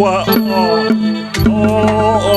ว่าโอ้โอ้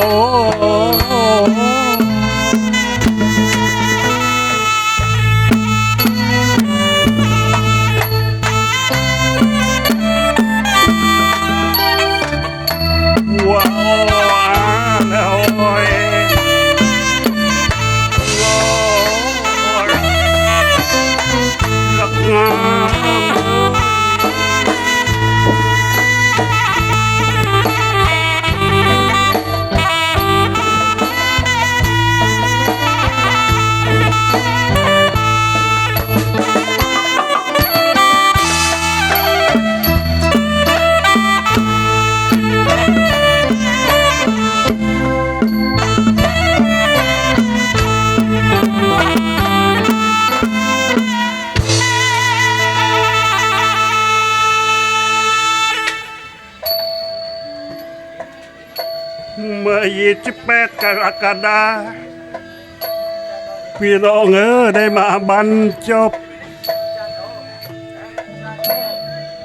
กรกฎาคมพี่น้องเออได้มาบรรจบ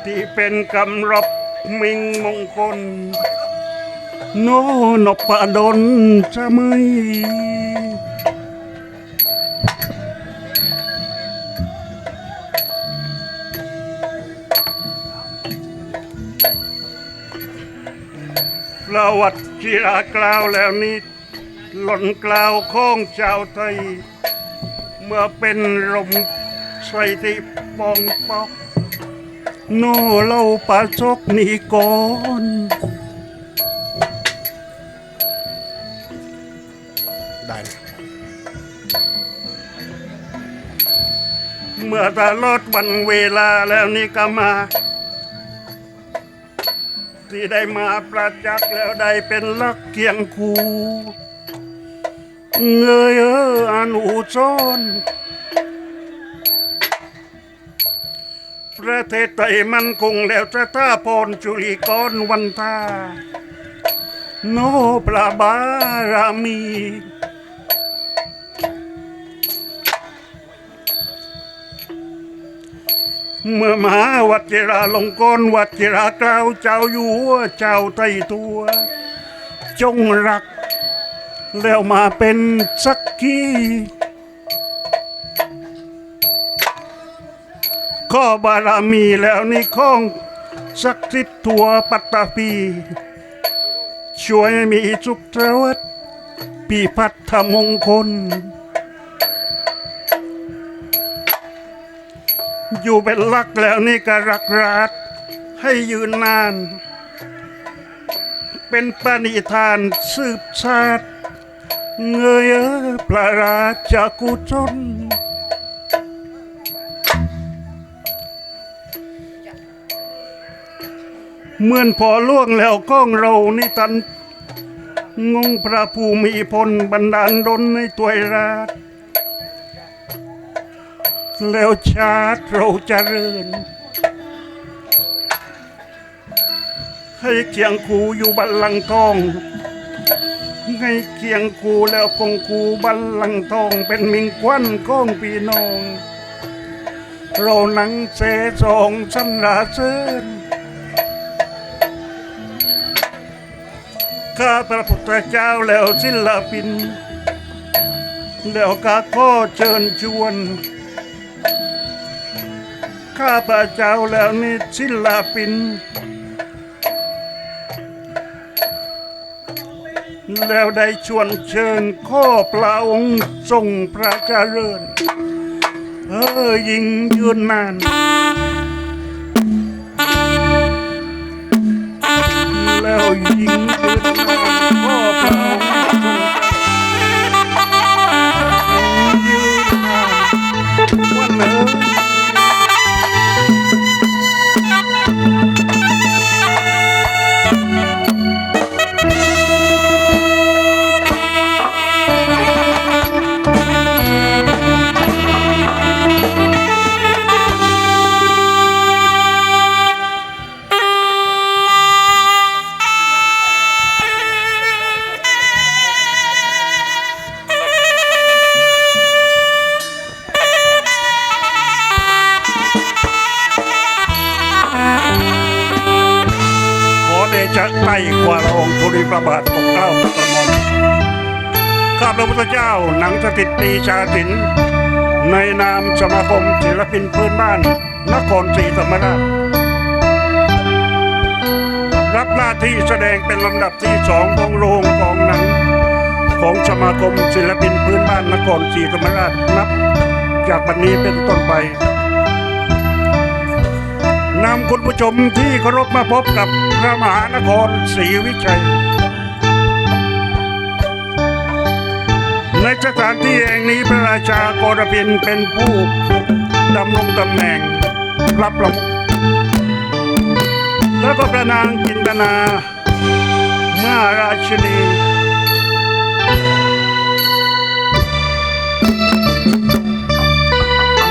ที่เป็นกำรับมิงมงคล โนนปดลจะไม่ประวัติกีฬากล่าวแล้วนี้ หล่นกล่าวของชาวไทย เมื่อเป็นลมใส่ที่ปองปอกโน่เล่าปาชกนี่ก่อนได้นะเมื่อตลอดวันเวลาแล้วนี่ก็มา ที่ได้มาประจักษ์แล้วได้เป็นลักเกียงคู เงยเอออนุชนประเทศไทยมันคงแล้วจะท่าพรจุลีกรวันทาโนพระบารามีเมื่อมหาวัจราลงกรวัจรากล่าวเจ้าอยู่เจ้าไทยตัว จงรัก แล้วมาเป็นสักขีข้อบารมีแล้วนี่ข้องศักดิ์สิทธิ์ทั่วปัตตภีช่วยมีสุขเทวัตปีพัฒธมงคล อยู่เป็นลักแล้วนี่ก็รักราดให้ยืนนาน เป็นปณิธานสืบชาติ เงยพระราชกุศลเหมือนพอล่วงแล้วก้องเรานี่ตัน งงพระภูมิพลบันดาลดลในตัวราชแล้วชาติเราจะเริญให้เคียงคูอยู่บัลลังก์ทอง ให้เคียงคูแล้วคงคูบัลลังทองเป็นมิงควันก้องพี่น้อง เรานังเสสองสันราเสริญข้าพระพุทธเจ้าแล้วศิลปิน แล้วก็ขอเชิญชวนข้าพระเจ้าแล้วนี่ศิลปิน แล้วได้ชวนเชิญข้อพระองค์ทรงพระเจริญ เออยิ่งยืนนานแล้วยิงยืนนานข้อเปล่ายื ศิลปินพื้นบ้าน นครศรีธรรมราช รับหน้าที่แสดงเป็นลำดับที่สองของโรงของหนัง ของสมาคมศิลปินพื้นบ้านนครศรีธรรมราชนับ จากวันนี้เป็นต้นไปนำคุณผู้ชมที่เคารพมาพบกับพระมหานครศรีวิชัย ในสถานที่แห่งนี้พระราชากรพินเป็นผู้ ดำรงตำแหน่ง รับรางแล้วก็พระนางจินตนามาราชินี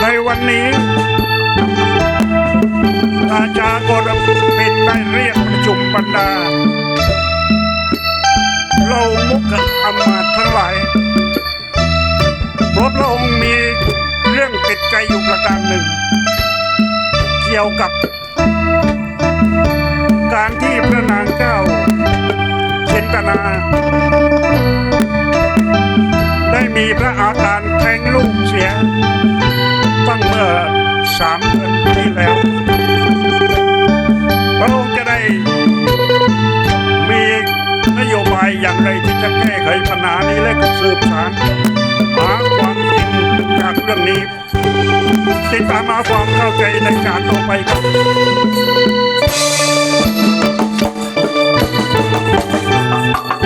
ในวันนี้ราชากรเป็นได้เรียกประชุมบรรดาเรามุกอำมาตย์ทั้งหลายเพราะพระองค์มีเรื่องติด ใจอยู่ประการหนึ่ง เกี่ยวกับการที่พระนางเจ้าจินตนา ได้มีพระอาการแท้งลูกเสียตั้งเมื่อสามเดือนที่แล้ว พระองค์จะได้มีนโยบายอย่างไรที่จะแก้ไขปัญหานี้และสืบสารหาความจริงจากเรื่องนี้ ติดตามมาความเข้าใจในการต่อไปครับว่า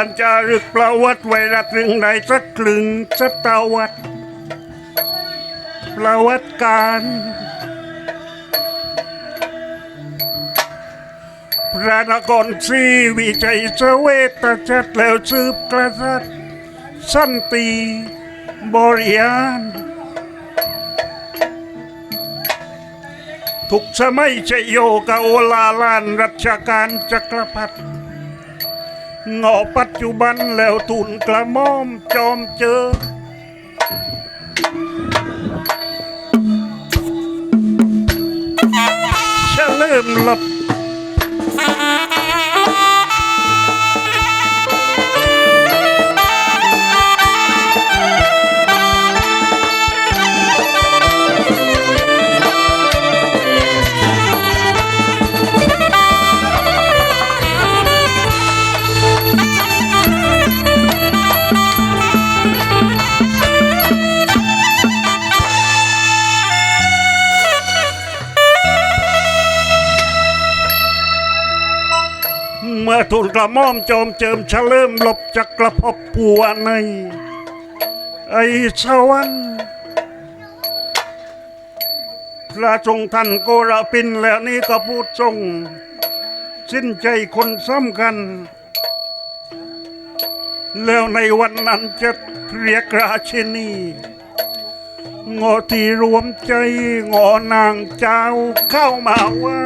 ารจารึกประวัติไวรัสเรื่องใดสักคลึงศตวรรษประวัติการพระนครศรีวิจัยเสเวตชัดแล้วสืบกษัตริย์สันติบริยานทุกสมัยชโยกาโอลาลานรัชกาลจักรพรรดิ เงาะปัจจุบันแล้วทุนกระม่อมจอมเจอ เฉลิมหลับ กระม่อมโจมเจิมเฉลิมหลบจักกระพบปัวในไอสวรรค์พระทรงท่านโกระปินแล้วนี่ก็พูดทรง สิ้นใจคนสำคัญ แล้วในวันนั้นจะเรียกราชินีงอที่รวมใจงอนางเจ้าเข้ามาไหว้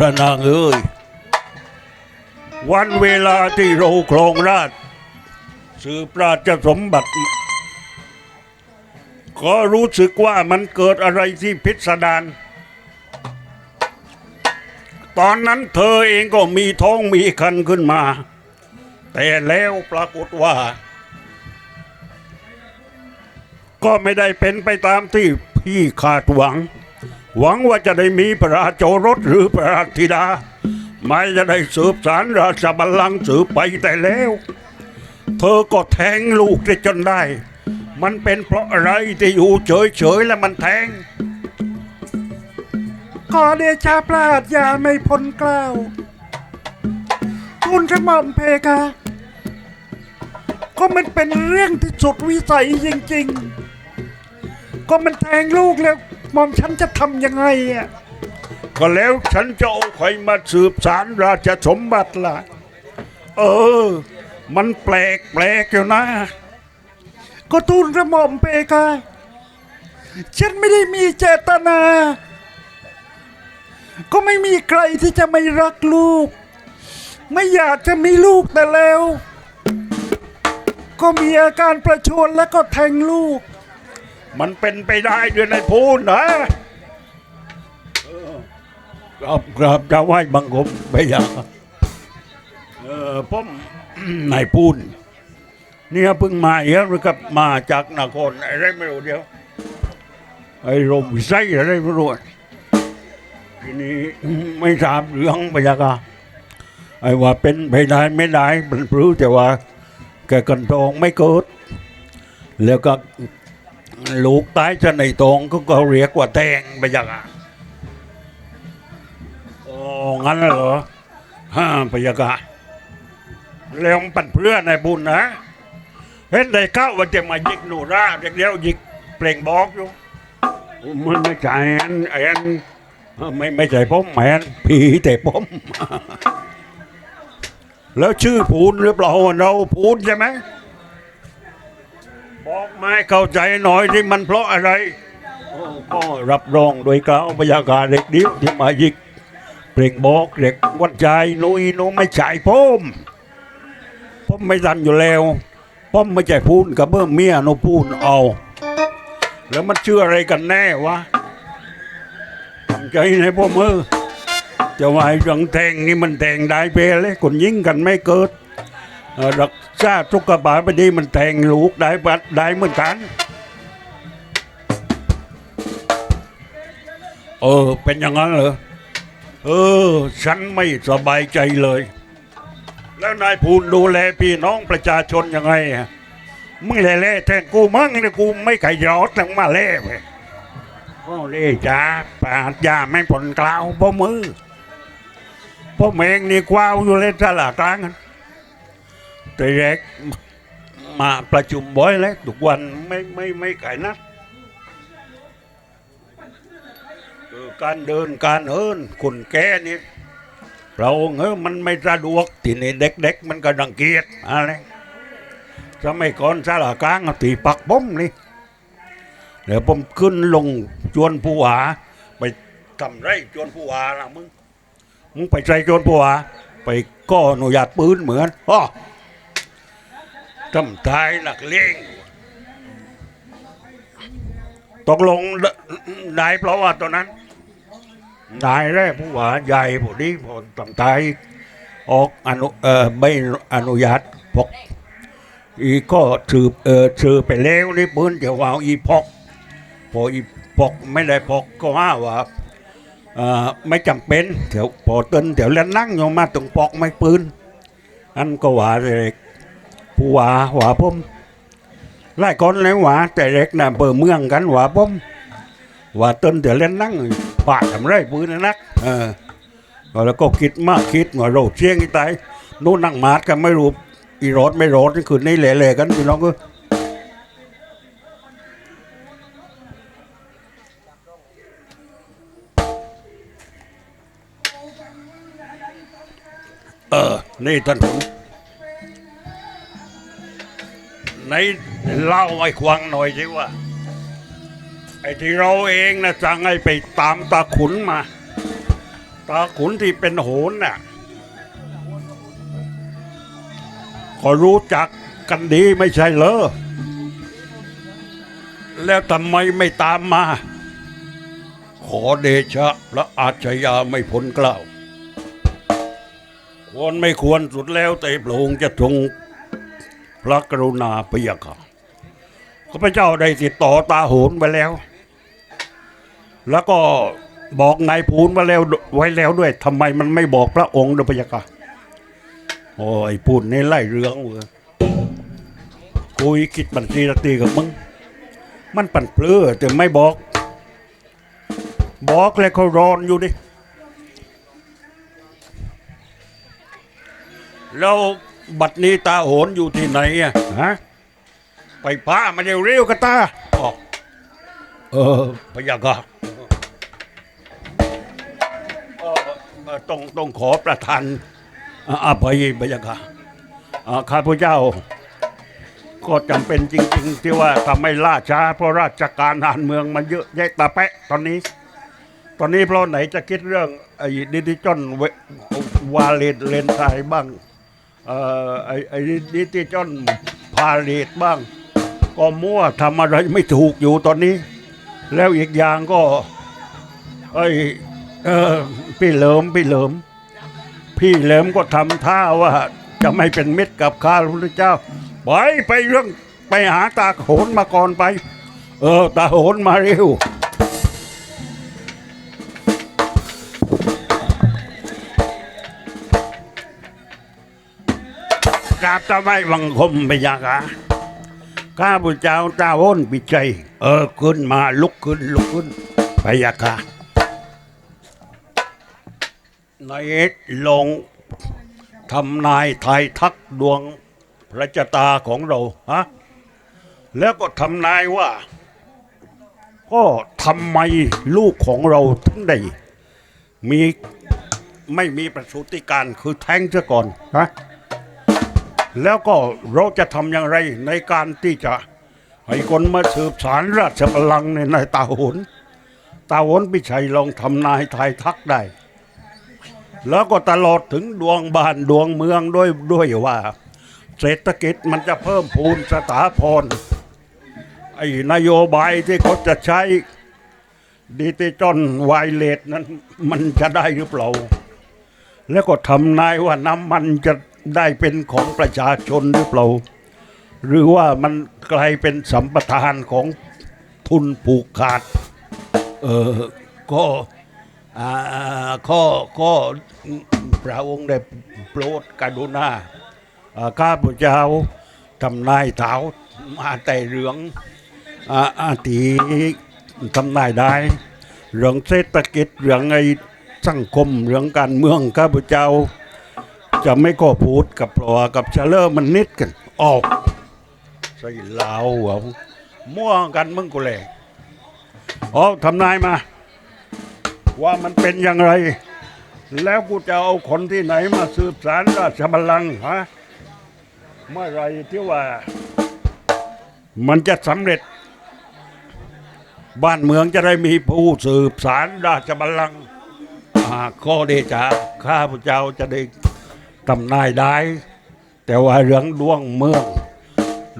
ระนางเอ้ยวันเวลาที่เราครองราชสืบราชสมบัติ ก็รู้สึกว่ามันเกิดอะไรที่พิสดารตอนนั้นเธอเองก็มีท้องมีคันขึ้นมา แต่แล้วปรากฏว่า ก็ไม่ได้เป็นไปตามที่พี่คาดหวัง หวังว่าจะได้มีพระราชโอรสหรือพระราชธิดา ไม่จะได้สืบสารราชบัลลังก์สืบไปแต่แล้ว เธอก็แทงลูกได้จนได้ มันเป็นเพราะอะไรที่อยู่เฉยๆแล้วมันแทง ขอเดชาปราดยาไม่พ้นกล้าวทูลกระหม่อมเพคะ ก็มันเป็นเรื่องที่สุดวิสัยจริงๆ ก็มันแทงลูกแล้ว ม่อมฉันจะทำยังไงอะก็แล้วฉันจะเอาใครมาสืบสารราชสมบัติล่ะ เออ มันแปลกแปลกอยู่นะ ก็ทูลกระหม่อมเพคะฉันไม่ได้มีเจตนา ก็ไม่มีใครที่จะไม่รักลูก ไม่อยากจะมีลูกแต่แล้ว ก็มีอาการประชวนแล้วก็แทงลูก มันเป็นไปได้ด้วยในพูนนะเออกราบกราบจะไหว้บังคมไปอย่างเออผมนายพูนเนี่ยเพิ่งมาเองหรือกับมาจากนครอะไรไม่รู้เดียวไอ้ลมไส้อะไรไม่รู้ทีนี้ไม่ทราบเรื่องพยากาไอ้ว่าเป็นไปได้ไม่ได้มันรู้แต่ว่าแกกันทองไม่เกิดแล้วก็ ลูกตายจะในตองก็ก็เรียกว่าแทงไปยังอะโอ้งั้นเหรอฮ่าพยากาแล้วมันปั่นเพื่อนในบุญนะ เห็นได้เข้าว่าจะมายิกหนูราเด็กเดียวยิกเปล่งบอกอยู่มันไม่ใช่อันไอ้อันไม่ไม่ใช่ผมแมนผีแต่ผมแล้วชื่อพูนหรือเปล่าเราพูนใช่ไหม บอกไม่เข้าใจหน่อยที่มันเพราะอะไรโอ้ก็รับรองโดยกล่าวบรรยากาศเด็กดิ้วที่มายิกเปล่งบอกเด็กวันใจนุยนุไม่ใช่ผมผมไม่ดันอยู่แล้วผมไม่ใช่พูนกับเบิ่มเมียโนพูนเอา แล้วมันเชื่ออะไรกันแน่วะตั้งใจในพ่อมือจะวาไอ้เรื่องแทงนี่มันแทงได้ไปเลยคนยิ่งกันไม่เกิดรัก ษาทุกกระบาลไม่ดีมันแทงลูกได้บัดได้เหมือนกัน เออ เป็นอย่างนั้นเหรอ เออ ฉันไม่สบายใจเลย แล้วนายพูนดูแลพี่น้องประชาชนยังไงอะมึงแล่แทงกูมั่งเนี่ยกูไม่ขยอดลงมาเล่ไปโอ้เล่จ้าปาดยาไม่ผลกล่าวพ่อมือพ่อเมงนี่กว้าวอยู่เลยตลาดกลางกัน แต่แรกมาประชุมบ่อยแล้วทุกวันไม่ไม่ไม่ไก่นัดการเดินการเฮินคนแก่นี่เราเออมันไม่สะดวกทีนี้เด็กๆมันก็ดังเกียจอะไรสมัยก่อนสาลากลางตีปักบ้มนี่เดี๋ยวผมขึ้นลงจวนผู้หาไปทำไรจวนผู้หาล่ะมึงมึงไปใจจวนผู้หาไปก็อนุญาตปืนเหมือนอ้อ ทำทายนักเลี้ยงตกลงได้เพราะว่าตอนนั้น นายแรกผู้ว่าใหญ่ผู้นี้พอตั้งใจออกอนุเอ่อไม่อนุญาตพกอีก็ถือเออถือไปแล้วนี่ปืนจะวาอีพกพออีพกไม่ได้พกก็ว่าว่าเออไม่จำเป็นเดี๋ยวพอต้นเดี๋ยวแล้วนั่งอยู่มาตรงปอกไม่ปืนอันก็ว่าเด็ก ผู้ว่าว่าผมไล่คนเลยหวาแต่เด็กน่ะเปิดเมืองกันว่าผมว่าต้นเดี๋ยวแล้วนั่งปาดทำไรปืนนักเออแล้วก็คิดมากคิดว่าโรคเชียงอีตายนู่นนั่งมาดกันไม่รู้อีรถไม่รถนี่คือนี่เละๆกันพี่น้องก็เออ นี่ท่านผม ในเล่าไอ้ควังหน่อยสิว่า ไอ้ที่เราเองนะสั่งให้ไปตามตาขุนมา ตาขุนที่เป็นโหนน่ะก็รู้จักกันดีไม่ใช่เหรอ แล้วทำไมไม่ตามมา ขอเดชะพระอาชญาไม่พ้นเกล้าวควรไม่ควรสุดแล้วแต่พระองค์จะทรง พระกรุณาพยาค่ะข้าพเจ้าได้ติดต่อตาโหนไปแล้ว แล้วก็บอกนายพูนมาแล้วไว้แล้วด้วยทำไมมันไม่บอกพระองค์ด้วยพยาค่ะโอ้ยพูดในไล่เรื่องเว้ยคุยคิดบัญชีตตีกับมึง มันปั่นเปลือแต่ไม่บอก บอกเลยเขารอนอยู่ดิแล้ว บัดนี้ตาโหนอยู่ที่ไหนอะฮะไปพามาเร็วเร็วๆกะตาอ๋อเออพยากาเออเออต้องต้องขอประทานอาอภัยบรรยากาศอ่าข้าพเจ้า ก็จำเป็นจริง ๆ ที่ว่าทำให้ล่าช้า เพราะราชการทหารเมืองมันเยอะแยะตาแปะตอนนี้ ตอนนี้เพราะไหนจะคิดเรื่องไอ้ดิจิจอนเววาเลนเลนไทยบ้าง เอ่อไอ้ไอ้ดิจิจอนพาเลตบ้าง ก็มั่วทำอะไรไม่ถูกอยู่ตอนนี้ แล้วอีกอย่างก็ไอ้เออพี่เหลิมพี่เหลิม พี่เหลิมก็ทำท่าว่าจะไม่เป็นมิตรกับข้าพระพุทธเจ้าไปไปเรื่องไปหาตาโหนมาก่อนไป เออตาโหนมาเร็ว กราบทำไมบังคมไปยังะข้าพเจ้าตาโหนปิชัยเออขึ้นมาลุกขึ้นลุกขึ้นไปยาค่ะนลงทำนายทายทักดวงพระชะตาของเราฮะแล้วก็ทำนายว่า ก็ทำไมลูกของเราถึงได้มีไม่มีประสูติการคือแท้งซะก่อนฮะ แล้วก็เราจะทำอย่างไรในการที่จะให้คนมาสืบสารราชบัลลังก์ในในตาโหนตาโหนพิชัยลองทำนายทายทักได้ แล้วก็ตลอดถึงดวงบ้านดวงเมืองด้วยด้วยว่า เศรษฐกิจมันจะเพิ่มพูนสถาพรไอ้นโยบายที่เขาจะใช้ดิจิตอลไวเลสนั้นมันจะได้หรือเปล่า แล้วก็ทำนายว่าน้ำมันจะ ได้เป็นของประชาชนหรือเปล่า หรือว่ามันกลายเป็นสัมปทานของทุนผูกขาด เออก็อ่าข้อข้อพระองค์ได้โปรดกรุณาอ่าข้าพเจ้าทำนายเท้ามาแต่เรื่องอ่าตีทำนายได้ เรื่องเศรษฐกิจเรื่องไอ้สังคมเรื่องการเมืองข้าพเจ้า จะไม่ก็พูดกับปลอกับเชลเลอร์มันนิดกันออกใส่ลาวหัวมั่วกันมึงกูเลยอ๋อทำนายมา ว่ามันเป็นอย่างไร แล้วกูจะเอาคนที่ไหนมาสืบสารราชบัลลังก์ฮะเมื่อไรที่ว่า มันจะสำเร็จ บ้านเมืองจะได้มีผู้สืบสารราชบัลลังก์ข้อเดชะข้าพเจ้าจะได้ ทำนายได้ แต่ว่าเรื่องดวงเมือง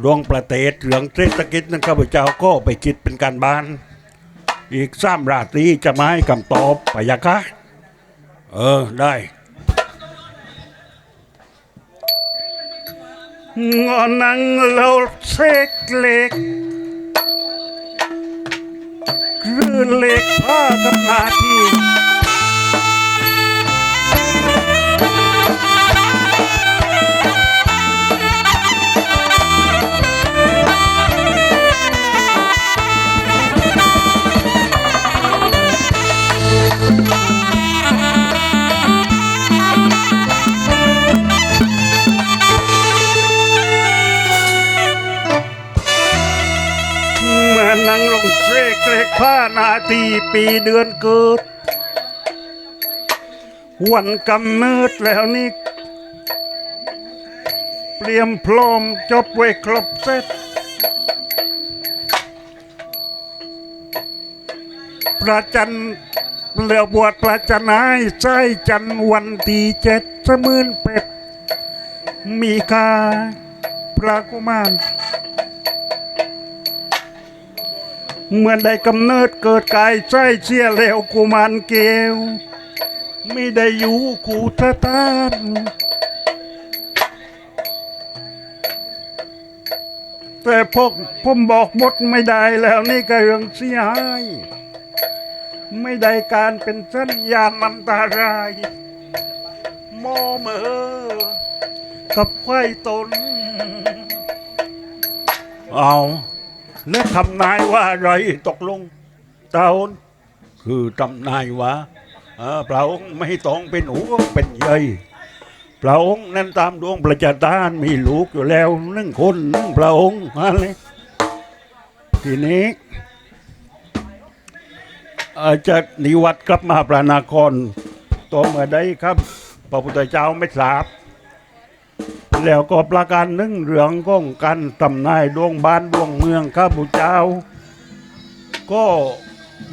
ดวงประเทศเรื่องเศรษฐกิจนั้นข้าพเจ้าก็ไปคิดเป็นการบ้าน อีกสามราตรีจะมาให้คำตอบพะยะคะ เออได้งอนังเราเสกเล็กคลื่นเล็กผ้ากับหนาที เมื่อนังลงเสกเลกผ้านาทีปีเดือนเกิด วันกำเนิดแล้วนี่เตรียมพร้อมจบไว้ครบเสร็จพระจัน ทร์เหลือบวชพระจันทร์ให้ใจจันวันที่เจ็ดสมือนเป็ด มีกาพระกุมารเมื่อได้กำเนิดเกิดกายใจเชี่ยแล้วกุมารเกลไม่ได้อยู่กูตะตานแต่พวกผมบอกหมดไม่ได้แล้วนี่ก็เรื่องเสียหาย ไม่ได้การเป็นสัญญาณอันตรายมอเมอกับไข่ตน เอาแล้วทำนายว่าอะไรตกลงเตาคือทำนายว่าเออพระองค์ไม่ต้องเป็นหัวเป็นใหญ่พระองค์นั้นตามดวงประจาตานมีลูกอยู่แล้วหนึ่งคนหนึ่งพระองค์อะไรทีนี้ อาจจะนิวัตกลับมาพระนครต่อเมื่อใดครับ พระพุทธเจ้าไม่ทราบ แล้วก็ประการหนึ่งเรื่องของการตำนายดวงบ้านดวงเมืองข้าพุทธเจ้า ก็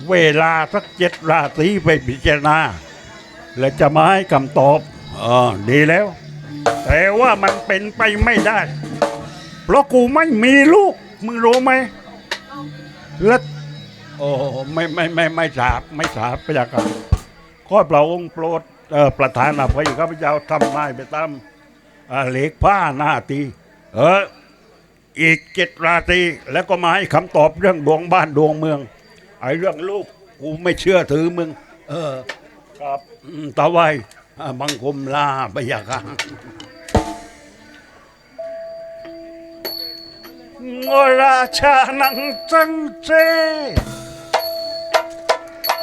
เวลาสักเจ็ดราตรีไปพิจารณา และจะมาให้คำตอบเออดีแล้ว แต่ว่ามันเป็นไปไม่ได้ เพราะกูไม่มีลูก มึงรู้ไหมและ โอ้ไม่ไม่ไม่ไม่ทราบไม่ทราบพระยาค่ะข้อพระองค์โปรดเอ่อประธานอภัยข้าพเจ้าทำนายไปตามอ่าเหล็กผ้าหน้าตีเอออีกเจ็ดราตรีแล้วก็มาให้คำตอบเรื่องดวงบ้านดวงเมืองไอ้เรื่องลูกกูไม่เชื่อถือมึง เออครับอืมตาไวอ่าบังคมลาพระยาค่ะงราชานังจังเจ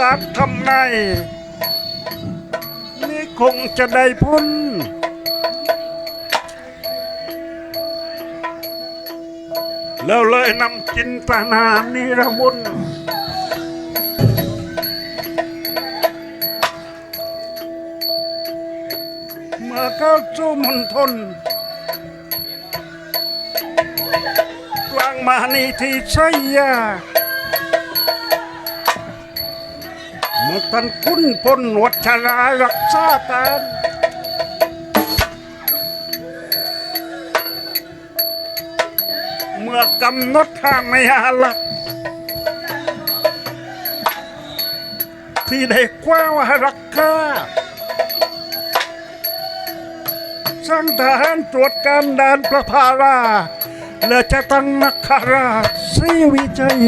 รักามาให้โอกาสทำไงนี่คงจะได้พ้นแล้วเลยนำจินตนานิรมุนมื่อเข้าสู่มณฑลกลางมานีที่ชัยยา เมื่อท่านคุณพลวัชรารักษากาเมื่อกำหนดทางไม่อาลัก ที่ได้กว้าวรักกาสร้างทหารตรวจการดานประภาราและจะตั้งนักขาราชศรีวิจัย